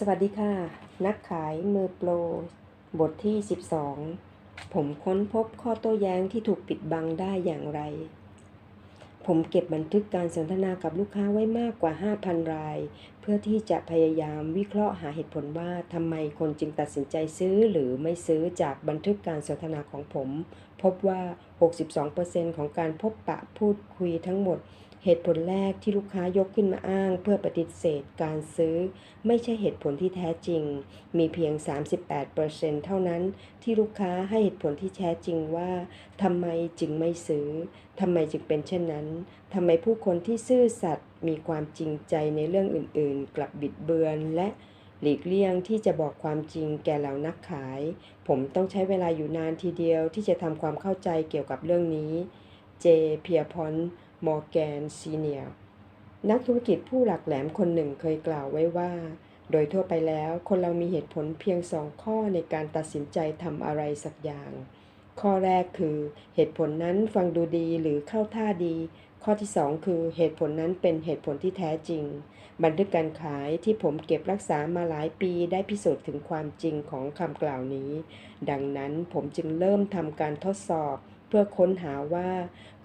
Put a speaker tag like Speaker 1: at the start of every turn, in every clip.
Speaker 1: สวัสดีค่ะ นักขายมือโปร บทที่ 12 ผมค้นพบข้อโต้แย้งที่ถูกปิดบังได้อย่างไร ผมเก็บบันทึกการสนทนากับลูกค้าไว้มากกว่า 5,000 ราย เพื่อที่จะพยายามวิเคราะห์หาเหตุผลว่าทำไมคนจึงตัดสินใจซื้อหรือไม่ซื้อจากบันทึกการสนทนาของผม พบว่า 62%ของการพบปะพูดคุยทั้งหมด เหตุผลแรกที่ลูกค้ายกขึ้นมาอ้างเพื่อปฏิเสธการซื้อ ไม่ใช่เหตุผลที่แท้จริง มีเพียง 38%เท่านั้นที่ลูกค้าให้เหตุผลที่แท้จริงว่าทำไมจึงไม่ซื้อทำไมจึงเป็นเช่นนั้นทำไมผู้คนที่ซื่อสัตย์มีความจริงใจในเรื่องอื่น ๆ กลับบิดเบือนและหลีกเลี่ยงที่จะบอกความจริงแก่เหล่านักขาย ผมต้องใช้เวลาอยู่นานทีเดียวที่จะทำความเข้าใจเกี่ยวกับเรื่องนี้ เจเพียพอน มอร์แกนซีเนียร์นักธุรกิจผู้หลักแหลมคนหนึ่งเคยกล่าวไว้ว่า โดยทั่วไปแล้วคนเรามีเหตุผลเพียงสองข้อในการตัดสินใจทำอะไรสักอย่าง ข้อแรกคือเหตุผลนั้นฟังดูดีหรือเข้าท่าดี ข้อที่สองคือเหตุผลนั้นเป็นเหตุผลที่แท้จริง บันทึกการขายที่ผมเก็บรักษามาหลายปีได้พิสูจน์ถึงความจริงของคำกล่าวนี้ ดังนั้นผมจึงเริ่มทำการทดสอบ เพื่อค้นหาว่า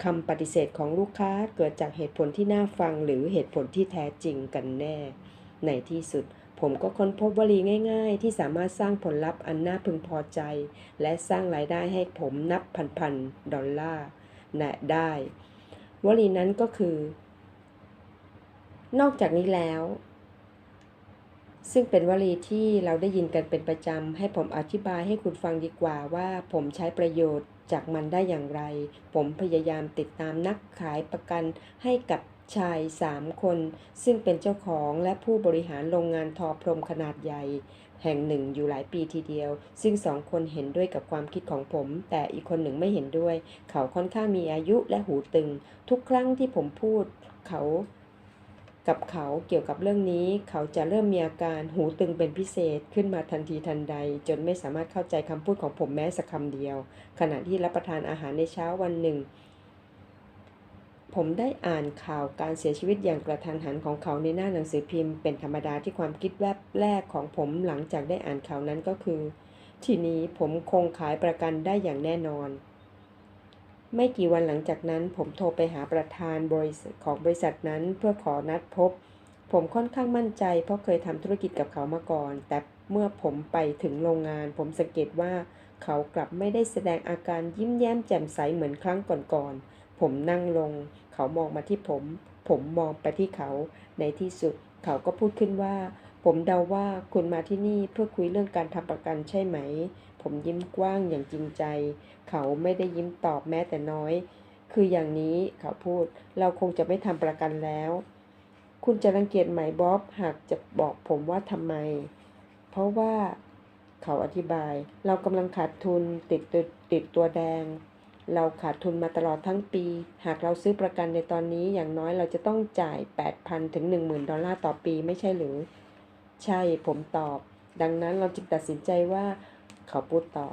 Speaker 1: คำปฏิเสธของลูกค้าเกิดจากเหตุผลที่น่าฟังหรือเหตุผลที่แท้จริงกันแน่ ในที่สุด ผมก็ค้นพบวลีง่ายๆ ที่สามารถสร้างผลลัพธ์อันน่าพึงพอใจ และสร้างรายได้ให้ผมนับพันๆดอลลาร์นะได้ วลีนั้นก็คือ นอกจากนี้แล้ว ซึ่งเป็นวลีที่เราได้ยินกันเป็นประจำให้ผมอธิบายให้คุณฟังดีกว่าว่าผมใช้ประโยชน์ จากมันได้อย่างไร ผมพยายามติดตามนักขายประกันให้กับชายสามคน ซึ่งเป็นเจ้าของและผู้บริหารโรงงานทอพรมขนาดใหญ่ แห่งหนึ่งอยู่หลายปีทีเดียว ซึ่งสองคนเห็นด้วยกับความคิดของผม แต่อีกคนหนึ่งไม่เห็นด้วย เขาค่อนข้างมีอายุและหูตึง ทุกครั้งที่ผมพูด เขา กับเขาเกี่ยวกับเรื่องนี้ เขาจะเริ่มมีอาการหูตึงเป็นพิเศษขึ้นมาทันทีทันใด จนไม่สามารถเข้าใจคำพูดของผมแม้สักคำเดียว ขณะที่รับประทานอาหารในเช้าวันหนึ่ง ผมได้อ่านข่าวการเสียชีวิตอย่างกระทันหันของเขาในหน้าหนังสือพิมพ์ เป็นธรรมดาที่ความคิดแวบแรกของผมหลังจากได้อ่านข่าวนั้นก็คือ ทีนี้ผมคงขายประกันได้อย่างแน่นอน ไม่กี่วันหลังจากนั้น ผมโทรไปหาประธานบริษัทของบริษัทนั้นเพื่อขอนัดพบ ผมค่อนข้างมั่นใจ เพราะเคยทำธุรกิจกับเขามาก่อน แต่เมื่อผมไปถึงโรงงาน ผมสังเกตว่าเขากลับไม่ได้แสดงอาการยิ้มแย้มแจ่มใสเหมือนครั้งก่อนๆ ผมนั่งลง เขามองมาที่ผม ผมมองไปที่เขา ในที่สุดเขาก็พูดขึ้นว่า ผมเดาว่าคุณมาที่นี่เพื่อคุยเรื่องการทำประกันใช่ไหม ผมยิ้มกว้างอย่างจริงใจ เขาไม่ได้ยิ้มตอบแม้แต่น้อย คืออย่างนี้เขาพูด เราคงจะไม่ทำประกันแล้ว คุณจะรังเกียจไหมบ๊อบหากจะบอกผมว่าทำไม เพราะว่า เขาอธิบาย เรากำลังขาดทุนติดตัวติดตัวแดง เราขาดทุนมาตลอดทั้งปี หากเราซื้อประกันในตอนนี้อย่างน้อยเราจะต้องจ่าย 8,000 ถึง 10,000 ดอลลาร์ต่อปีไม่ใช่หรือ ใช่ผมตอบดังนั้นเราจึงตัดสินใจว่า เขาพูดต่อ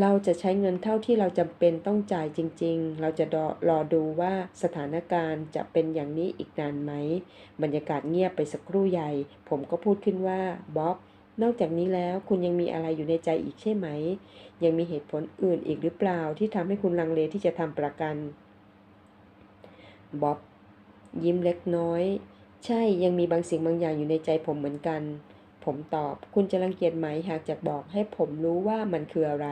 Speaker 1: เราจะใช้เงินเท่าที่เราจำเป็นต้องจ่ายจริง ๆ เราจะรอรอดูว่าสถานการณ์จะเป็นอย่างนี้อีกนานไหม บรรยากาศเงียบไปสักครู่ใหญ่ ผมก็พูดขึ้นว่าบ๊อบนอกจากนี้แล้วคุณยังมีอะไรอยู่ในใจอีกใช่ไหม ยังมีเหตุผลอื่นอีกหรือเปล่าที่ทำให้คุณลังเลที่จะทำประกันบ๊อบยิ้มเล็กน้อย ใช่ยังมีบางสิ่งบางอย่างอยู่ในใจผมเหมือนกัน ผมตอบ คุณจะรังเกียจไหมหากจะบอกให้ผมรู้ว่ามันคืออะไร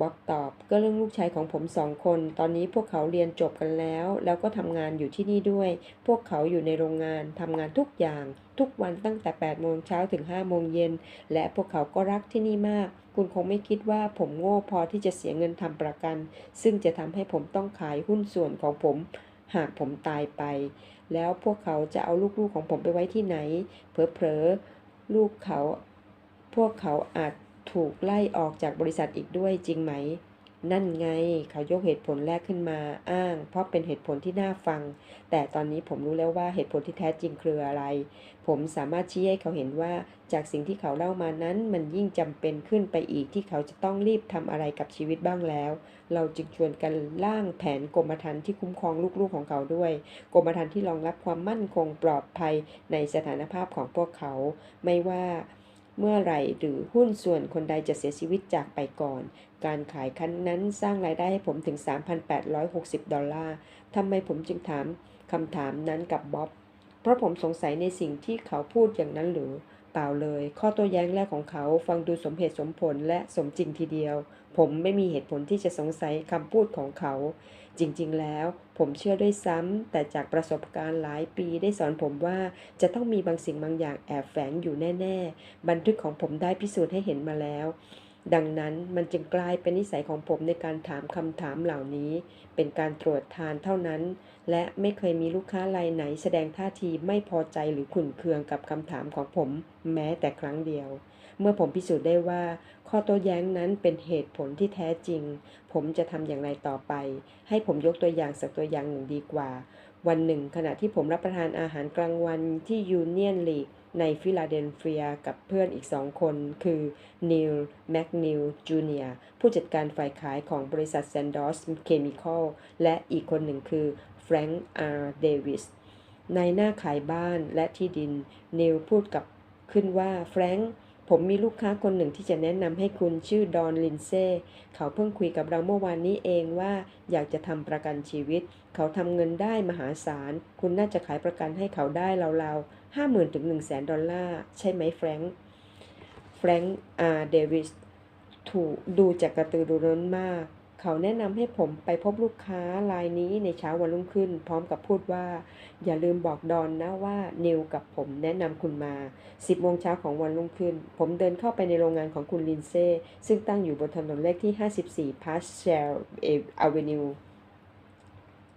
Speaker 1: บ๊อบตอบ ก็เรื่องลูกชายของผมสองคน ตอนนี้พวกเขาเรียนจบกันแล้ว แล้วก็ทำงานอยู่ที่นี่ด้วย พวกเขาอยู่ในโรงงานทำงานทุกอย่าง ทุกวันตั้งแต่8โมงเช้าถึง5โมงเย็น และพวกเขาก็รักที่นี่มาก คุณคงไม่คิดว่าผมโง่พอที่จะเสียเงินทำประกัน ซึ่งจะทำให้ผมต้องขายหุ้นส่วนของผมหากผมตายไป แล้วพวกเขาจะเอาลูกๆของผมไปไว้ที่ไหน เผลอๆ ลูกเขา พวกเขาอาจถูกไล่ออกจากบริษัทอีกด้วยจริงไหม นั่นไง เขายกเหตุผลแรกขึ้นมาอ้าง เพราะเป็นเหตุผลที่น่าฟัง แต่ตอนนี้ผมรู้แล้วว่าเหตุผลที่แท้จริงคืออะไร ผมสามารถชี้ให้เขาเห็นว่าจากสิ่งที่เขาเล่ามานั้น มันยิ่งจำเป็นขึ้นไปอีกที่เขาจะต้องรีบทำอะไรกับชีวิตบ้างแล้ว เราจึงชวนกันร่างแผนกรมธรรม์ที่คุ้มครองลูกๆของเขาด้วย กรมธรรม์ที่รองรับความมั่นคงปลอดภัยในสถานภาพของพวกเขา ไม่ว่า เมื่อไหร่หรือหุ้นส่วนคนใดจะเสียชีวิตจากไปก่อน การขายครั้งนั้นสร้างรายได้ให้ผมถึง 3,860 ดอลลาร์ทำไมผมจึงถามคำถามนั้นกับบ๊อบ เพราะผมสงสัยในสิ่งที่เขาพูดอย่างนั้นหรือ ล่าเลย ข้อโต้แย้งแรกของเขาฟังดูสมเหตุสมผลและสมจริงทีเดียว ผมไม่มีเหตุผลที่จะสงสัยคำพูดของเขา จริง ๆ แล้ว ผมเชื่อด้วยซ้ำแต่จากประสบการณ์หลายปีได้สอนผมว่าจะต้องมีบางสิ่งบางอย่างแอบแฝงอยู่แน่ ๆ บันทึกของผมได้พิสูจน์ให้เห็นมาแล้ว ดังนั้นมันจึงกลายเป็นนิสัยของผมในการถามคำถามเหล่านี้ เป็นการตรวจทานเท่านั้น และไม่เคยมีลูกค้ารายไหนแสดงท่าทีไม่พอใจหรือขุ่นเคืองกับคำถามของผม แม้แต่ครั้งเดียว เมื่อผมพิสูจน์ได้ว่า ข้อโต้แย้งนั้นเป็นเหตุผลที่แท้จริง ผมจะทำอย่างไรต่อไป ให้ผมยกตัวอย่างสักตัวอย่างหนึ่งดีกว่า วันหนึ่ง ขณะที่ผมรับประทานอาหารกลางวันที่ยูเนียนลีก ในฟิลาเดลเฟียกับเพื่อนอีกสองคน คือนิลแมกนิลจูเนียผู้จัดการฝ่ายขายของบริษัทแซนดอสเคมีคอลและอีกคนหนึ่งคือแฟรงค์อาร์เดวิสในหน้าขายบ้านและที่ดินนิลพูดกับขึ้นว่าแฟรงค์ ผมมีลูกค้าคนหนึ่งที่จะแนะนำให้คุณชื่อดอนลินเซ่ เขาเพิ่งคุยกับเราเมื่อวานนี้เองว่าอยากจะทำประกันชีวิต เขาทำเงินได้มหาศาล คุณน่าจะขายประกันให้เขาได้ราวๆห้าหมื่นถึงหนึ่งแสนดอลลาร์ ใช่ไหมแฟรงค์ แฟรงค์อาร์เดวิส ถูกดูจากกระตือรือร้นมาก เขาแนะนำให้ผมไปพบลูกค้ารายนี้ในเช้าวันรุ่งขึ้น พร้อมกับพูดว่า อย่าลืมบอกดอนนะว่านิวกับผมแนะนำคุณมา 10โมงเช้าของวันรุ่งขึ้น ผมเดินเข้าไปในโรงงานของคุณลินเซ่ซึ่งตั้งอยู่บนถนนเลขที่ 54 p a s c h e l Avenue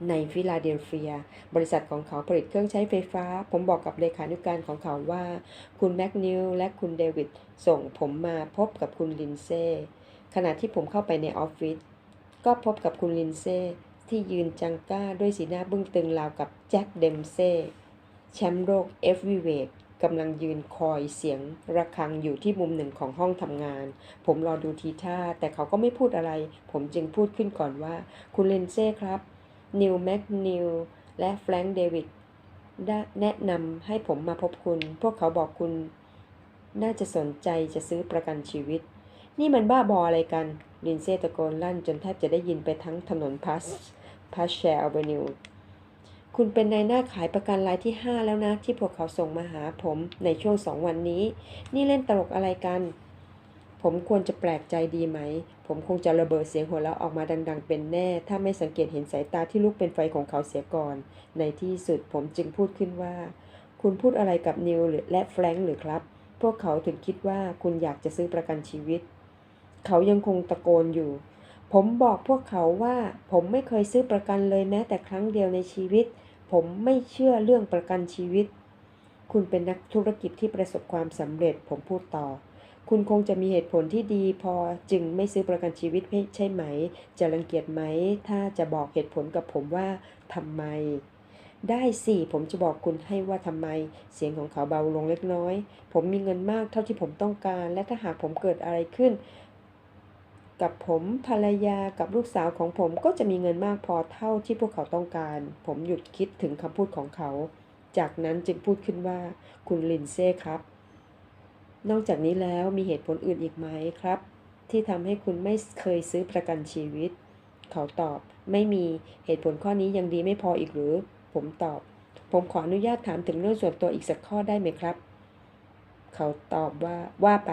Speaker 1: ในฟิลาเดลเฟีย บริษัทของเขาผลิตเครื่องใช้ไฟฟ้า ผมบอกกับเลขานุการของเขาว่า คุณแมคนิวและคุณเดวิดส่งผมมาพบกับคุณลินเซ่ขณะที่ผมเข้าไปในออฟฟิศ ก็พบกับคุณลินเซ่ที่ยืนจังก้าด้วยสีหน้าบึ้งตึงราวกับแจ็คเดมเซ่แชมป์โลกเอฟวีเวทกำลังยืนคอยเสียงระฆังอยู่ที่มุมหนึ่งของห้องทำงาน ผมรอดูทีท่า แต่เขาก็ไม่พูดอะไร ผมจึงพูดขึ้นก่อนว่า คุณเลนเซ่ครับ นิวแมคนิวและแฟรงค์เดวิดได้แนะนำให้ผมมาพบคุณ พวกเขาบอกคุณ น่าจะสนใจจะซื้อประกันชีวิต นี่มันบ้าบออะไรกัน ลินเซ่ตะโกนลั่นจนแทบจะได้ยินไปทั้งถนนพัสพัสแชร์อเวนิวคุณเป็นนายหน้าขายประกันรายที่ 5 แล้วนะ ที่พวกเขาส่งมาหาผมในช่วงสองวันนี้ นี่เล่นตลกอะไรกัน ผมควรจะแปลกใจดีไหม ผมคงจะระเบิดเสียงหัวเราะออกมาดัง ๆ เป็นแน่ ถ้าไม่สังเกตเห็นสายตาที่ลุกเป็นไฟของเขาเสียก่อน ในที่สุดผมจึงพูดขึ้นว่า คุณพูดอะไรกับนิวและแฟรงค์หรือครับ พวกเขาถึงคิดว่าคุณอยากจะซื้อประกันชีวิต เขายังคงตะโกนอยู่ ผมบอกพวกเขาว่า ผมไม่เคยซื้อประกันเลยแม้แต่ครั้งเดียวในชีวิต ผมไม่เชื่อเรื่องประกันชีวิต คุณเป็นนักธุรกิจที่ประสบความสำเร็จ ผมพูดต่อ คุณคงจะมีเหตุผลที่ดีพอจึงไม่ซื้อประกันชีวิตใช่ไหม จะรังเกียจไหม ถ้าจะบอกเหตุผลกับผมว่าทำไมได้สิผมจะบอกคุณให้ว่าทำไม เสียงของเขาเบาลงเล็กน้อย ผมมีเงินมากเท่าที่ผมต้องการ และถ้าหากผมเกิดอะไรขึ้น กับผมภรรยากับลูกสาวของผมก็จะมีเงินมากพอเท่าที่พวกเขาต้องการ ผมหยุดคิดถึงคำพูดของเขา จากนั้นจึงพูดขึ้นว่า คุณลินเซ่ครับ นอกจากนี้แล้วมีเหตุผลอื่นอีกไหมครับ ที่ทำให้คุณไม่เคยซื้อประกันชีวิต เขาตอบ ไม่มีเหตุผลข้อนี้ยังดีไม่พออีกหรือ ผมตอบ ผมขออนุญาตถามถึงเรื่องส่วนตัวอีกสักข้อได้ไหมครับ เขาตอบว่าว่าไป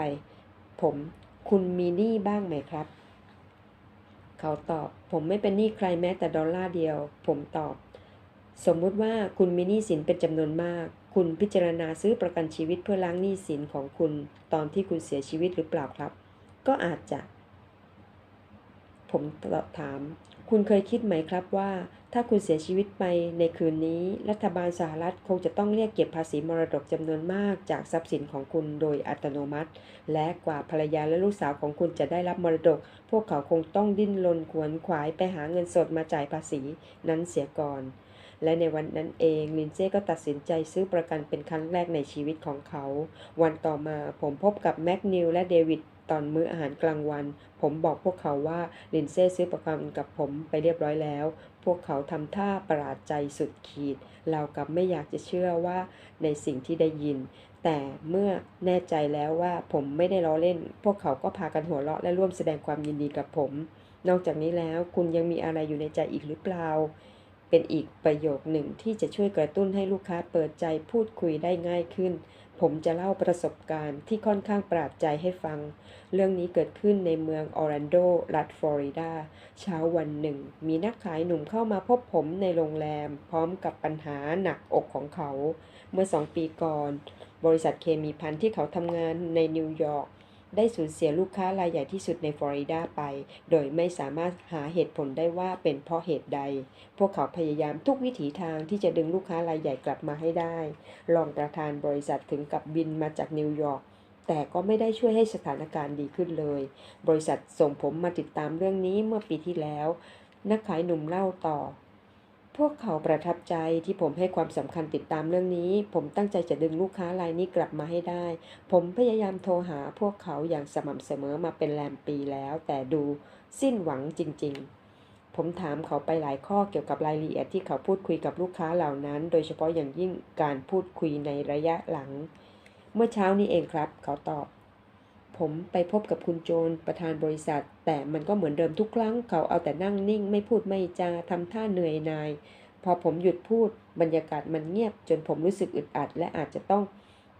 Speaker 1: ผมคุณมีหนี้บ้างไหมครับ เขาตอบ ผมไม่เป็นหนี้ใครแม้แต่ดอลลาร์เดียว ผมตอบ สมมุติว่าคุณมีหนี้สินเป็นจำนวนมาก คุณพิจารณาซื้อประกันชีวิตเพื่อล้างหนี้สินของคุณ ตอนที่คุณเสียชีวิตหรือเปล่าครับ ก็อาจจะ ผมถาม คุณเคยคิดไหมครับว่า ถ้าคุณเสียชีวิตไปในคืนนี้ รัฐบาลสหรัฐคงจะต้องเรียกเก็บภาษีมรดกจำนวนมากจากทรัพย์สินของคุณโดยอัตโนมัติ และกว่าภรรยาและลูกสาวของคุณจะได้รับมรดก พวกเขาคงต้องดิ้นรนขวนขวายไปหาเงินสดมาจ่ายภาษีนั้นเสียก่อน และในวันนั้นเองลินเซ่ก็ตัดสินใจซื้อประกันเป็นครั้งแรกในชีวิตของเขา วันต่อมาผมพบกับแม็กนิวและเดวิด ตอนมื้ออาหารกลางวัน ผมบอกพวกเขาว่าลินเซ่ซื้อประกันกับผมไปเรียบร้อยแล้ว พวกเขาทำท่าประหลาดใจสุดขีดเรากับไม่อยากจะเชื่อว่าในสิ่งที่ได้ยิน แต่เมื่อแน่ใจแล้วว่าผมไม่ได้ล้อเล่น พวกเขาก็พากันหัวเราะและร่วมแสดงความยินดีกับผม นอกจากนี้แล้วคุณยังมีอะไรอยู่ในใจอีกหรือเปล่าเป็นอีกประโยคหนึ่งที่จะช่วยกระตุ้นให้ลูกค้าเปิดใจพูดคุยได้ง่ายขึ้น ผมจะเล่าประสบการณ์ที่ค่อนข้างประหลาดใจให้ฟัง เรื่องนี้เกิดขึ้นในเมืองออร์แลนโด รัฐฟลอริดา เช้าวันหนึ่ง มีนักขายหนุ่มเข้ามาพบผมในโรงแรม พร้อมกับปัญหาหนักอกของเขา เมื่อสองปีก่อน บริษัทเคมีพันที่เขาทำงานในนิวยอร์ก ได้สูญเสียลูกค้ารายใหญ่ที่สุดในฟลอริดาไป โดยไม่สามารถหาเหตุผลได้ว่าเป็นเพราะเหตุใด พวกเขาพยายามทุกวิถีทางที่จะดึงลูกค้ารายใหญ่กลับมาให้ได้ รองประธานบริษัทถึงกับบินมาจากนิวยอร์กแต่ก็ไม่ได้ช่วยให้สถานการณ์ดีขึ้นเลย บริษัทส่งผมมาติดตามเรื่องนี้เมื่อปีที่แล้ว นักขายหนุ่มเล่าต่อ พวกเขาประทับใจที่ผมให้ความสำคัญติดตามเรื่องนี้ ผมตั้งใจจะดึงลูกค้ารายนี้กลับมาให้ได้ ผมพยายามโทรหาพวกเขาอย่างสม่ำเสมอมาเป็นแรมปีแล้ว แต่ดูสิ้นหวังจริง ๆผมถามเขาไปหลายข้อเกี่ยวกับรายละเอียดที่เขาพูดคุยกับลูกค้าเหล่านั้น โดยเฉพาะอย่างยิ่งการพูดคุยในระยะหลัง เมื่อเช้านี้เองครับ เขาตอบ ผมไปพบกับคุณโจนประธานบริษัท แต่มันก็เหมือนเดิมทุกครั้ง เขาเอาแต่นั่งนิ่ง ไม่พูดไม่จาทำท่าเหนื่อยนาย พอผมหยุดพูด บรรยากาศมันเงียบ จนผมรู้สึกอึดอัด และอาจจะต้อง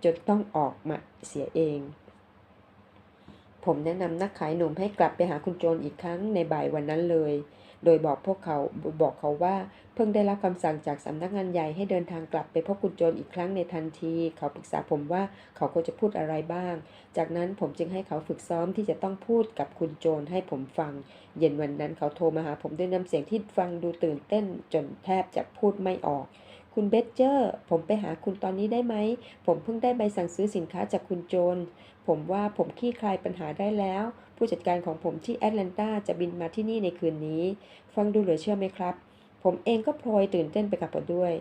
Speaker 1: จนต้องออกมาเสียเอง ผมแนะนำนักขายหนุ่มให้กลับไปหาคุณโจนอีกครั้งในบ่ายวันนั้นเลย โดยบอกพวกเขาบอกเขาว่า เพิ่งได้รับคำสั่งจากสำนักงานใหญ่ให้เดินทางกลับไปพบคุณโจนอีกครั้งในทันที เขาปรึกษาผมว่าเขาควรจะพูดอะไรบ้าง จากนั้นผมจึงให้เขาฝึกซ้อมที่จะต้องพูดกับคุณโจนให้ผมฟัง เย็นวันนั้นเขาโทรมาหาผมด้วยน้ำเสียงที่ฟังดูตื่นเต้นจนแทบจะพูดไม่ออกคุณเบสเจอร์ ผมไปหาคุณตอนนี้ได้ไหม ผมเพิ่งได้ใบสั่งซื้อสินค้าจากคุณโจน ผมว่าผมคลี่คลายปัญหาได้แล้ว ผู้จัดการของผมที่แอตแลนตาจะบินมาที่นี่ในคืนนี้ ฟังดูเหลือเชื่อไหมครับ ผมเองก็พลอยตื่นเต้นไปกับเขาด้วย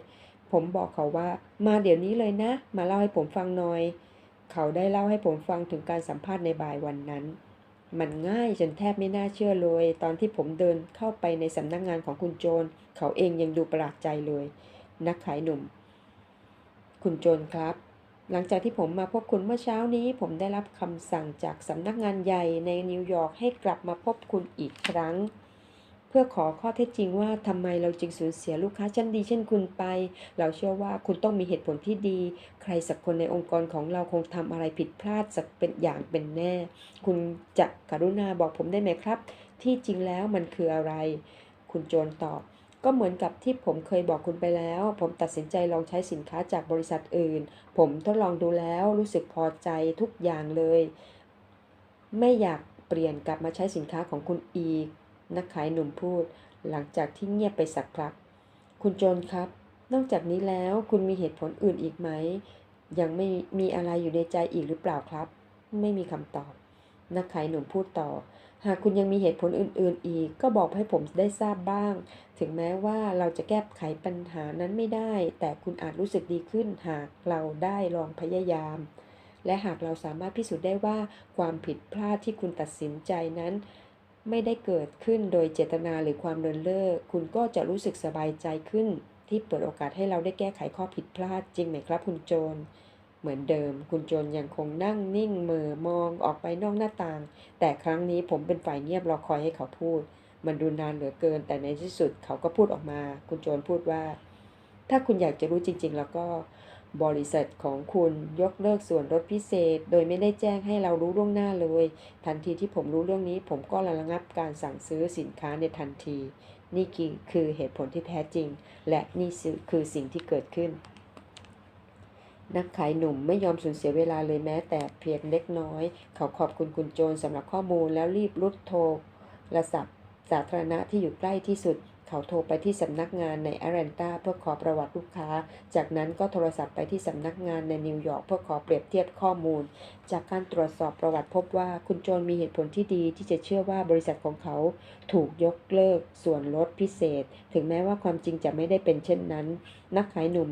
Speaker 1: ผมบอกเขาว่ามาเดี๋ยวนี้เลยนะ มาเล่าให้ผมฟังหน่อย เขาได้เล่าให้ผมฟังถึงการสัมภาษณ์ในบ่ายวันนั้น มันง่ายจนแทบไม่น่าเชื่อเลย ตอนที่ผมเดินเข้าไปในสำนักงงานของคุณโจน เขาเองยังดูประหลาดใจเลย นักขายหนุ่ม คุณโจนครับ หลังจากที่ผมมาพบคุณเมื่อเช้านี้ ผมได้รับคำสั่งจากสำนักงานใหญ่ในนิวยอร์กให้กลับมาพบคุณอีกครั้ง เพื่อขอข้อเท็จจริงว่าทำไมเราจึงสูญเสียลูกค้าชั้นดีเช่นคุณไป เราเชื่อว่าคุณต้องมีเหตุผลที่ดี ใครสักคนในองค์กรของเราคงทำอะไรผิดพลาดสักเป็นอย่างเป็นแน่ คุณจะกรุณาบอกผมได้ไหมครับ ที่จริงแล้วมันคืออะไร คุณโจนตอบ ก็เหมือนกับที่ผมเคยบอกคุณไปแล้ว ผมตัดสินใจลองใช้สินค้าจากบริษัทอื่น ผมทดลองดูแล้วรู้สึกพอใจทุกอย่างเลย ไม่อยากเปลี่ยนกลับมาใช้สินค้าของคุณอีก นักขายหนุ่มพูด หลังจากที่เงียบไปสักพัก คุณโจนครับ นอกจากนี้แล้วคุณมีเหตุผลอื่นอีกไหม ยังไม่มีอะไรอยู่ในใจอีกหรือเปล่าครับ ไม่มีคำตอบ นักขายหนุ่มพูดต่อ หากคุณยังมีเหตุผลอื่นๆอีก ก็บอกให้ผมได้ทราบบ้าง ถึงแม้ว่าเราจะแก้ไขปัญหานั้นไม่ได้ แต่คุณอาจรู้สึกดีขึ้นหากเราได้ลองพยายาม และหากเราสามารถพิสูจน์ได้ว่าความผิดพลาดที่คุณตัดสินใจนั้น ไม่ได้เกิดขึ้นโดยเจตนาหรือความเลินเล่อคุณก็จะรู้สึกสบายใจขึ้น ที่เปิดโอกาสให้เราได้แก้ไขข้อผิดพลาดจริงไหมครับคุณโจน เหมือนเดิม คุณโจนยังคงนั่งนิ่งเม่อมองออกไปนอกหน้าต่าง แต่ครั้งนี้ผมเป็นฝ่ายเงียบรอคอยให้เขาพูด มันดูนานเหลือเกิน แต่ในที่สุดเขาก็พูดออกมา คุณโจนพูดว่า ถ้าคุณอยากจะรู้จริง ๆ แล้วก็บริษัทของคุณยกเลิกส่วนลดพิเศษ โดยไม่ได้แจ้งให้เรารู้ล่วงหน้าเลย ทันทีที่ผมรู้เรื่องนี้ ผมก็ระงับการสั่งซื้อสินค้าในทันที นี่คือเหตุผลที่แท้จริง และนี่คือสิ่งที่เกิดขึ้น นักขายหนุ่มไม่ยอมสูญเสียเวลาเลยแม้แต่เพียงเล็กน้อย เขาขอบคุณคุณโจนสำหรับข้อมูลแล้วรีบรุดโทรศัพท์ สาธารณะที่อยู่ใกล้ที่สุด เขาโทรไปที่สำนักงานในแอตแลนตาเพื่อขอประวัติลูกค้า จากนั้นก็โทรศัพท์ไปที่สำนักงานในนิวยอร์กเพื่อขอเปรียบเทียบข้อมูล จากการตรวจสอบประวัติพบว่าคุณโจนมีเหตุผลที่ดีที่จะเชื่อว่าบริษัทของเขาถูกยกเลิกส่วนลดพิเศษ ถึงแม้ว่าความจริงจะไม่ได้เป็นเช่นนั้น นักขายหนุ่ม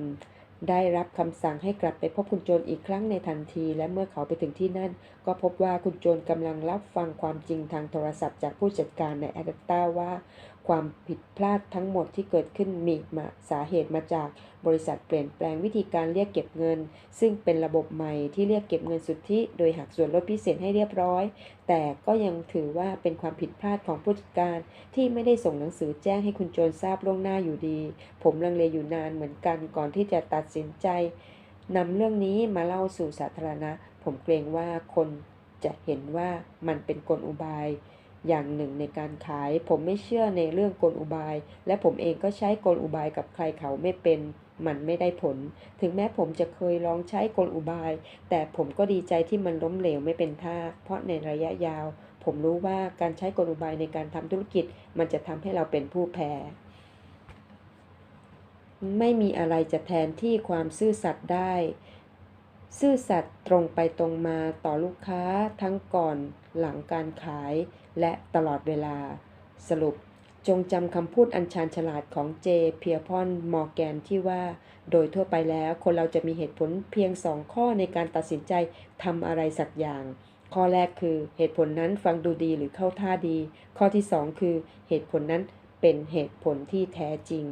Speaker 1: ได้รับคำสั่งให้กลับไปพบคุณโจนอีกครั้งในทันที และเมื่อเขาไปถึงที่นั่น ก็พบว่าคุณโจนกำลังรับฟังความจริงทางโทรศัพท์จากผู้จัดการในแอตแลนตาว่า ความผิดพลาดทั้งหมดที่เกิดขึ้นมีมาสาเหตุมาจากบริษัทเปลี่ยนแปลงวิธีการเรียกเก็บเงิน ซึ่งเป็นระบบใหม่ที่เรียกเก็บเงินสุทธิ โดยหักส่วนลดพิเศษให้เรียบร้อย แต่ก็ยังถือว่าเป็นความผิดพลาดของผู้จัดการที่ไม่ได้ส่งหนังสือแจ้งให้คุณโจนทราบล่วงหน้าอยู่ดี ผมลังเลอยู่นานเหมือนกันก่อนที่จะตัดสินใจนำเรื่องนี้มาเล่าสู่สาธารณะ ผมเกรงว่าคนจะเห็นว่ามันเป็นกลอุบาย อย่างหนึ่งในการขาย ผมไม่เชื่อในเรื่องกลอุบาย และผมเองก็ใช้กลอุบายกับใครเขาไม่เป็นมันไม่ได้ผล ถึงแม้ผมจะเคยลองใช้กลอุบาย แต่ผมก็ดีใจที่มันล้มเหลวไม่เป็นท่า เพราะในระยะยาว ผมรู้ว่าการใช้กลอุบายในการทำธุรกิจ มันจะทำให้เราเป็นผู้แพ้ ไม่มีอะไรจะแทนที่ความซื่อสัตย์ได้ ซื่อสัตย์ตรงไปตรงมาต่อลูกค้าทั้งก่อนหลังการขายและตลอดเวลา สรุปจงจำคำพูดอันชาญฉลาดของเจเพียพอนมอร์แกนที่ว่า โดยทั่วไปแล้วคนเราจะมีเหตุผลเพียงสองข้อในการตัดสินใจทำอะไรสักอย่าง ข้อแรกคือเหตุผลนั้นฟังดูดีหรือเข้าท่าดี ข้อที่สองคือเหตุผลนั้นเป็นเหตุผลที่แท้จริง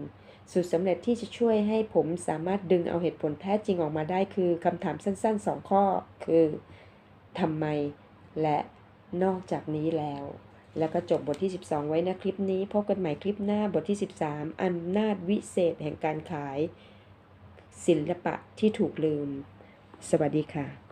Speaker 1: สูตรสำเร็จที่จะช่วยให้ผมสามารถดึงเอาเหตุผลแท้จริงออกมาได้คือคำถามสั้นๆ 2 ข้อคือทำไมและนอกจากนี้แล้ว แล้วก็จบบทที่ 12 ไว้นะคลิปนี้ พบกันใหม่คลิปหน้าบทที่ 13อำนาจวิเศษแห่งการขาย ศิลปะที่ถูกลืม สวัสดีค่ะ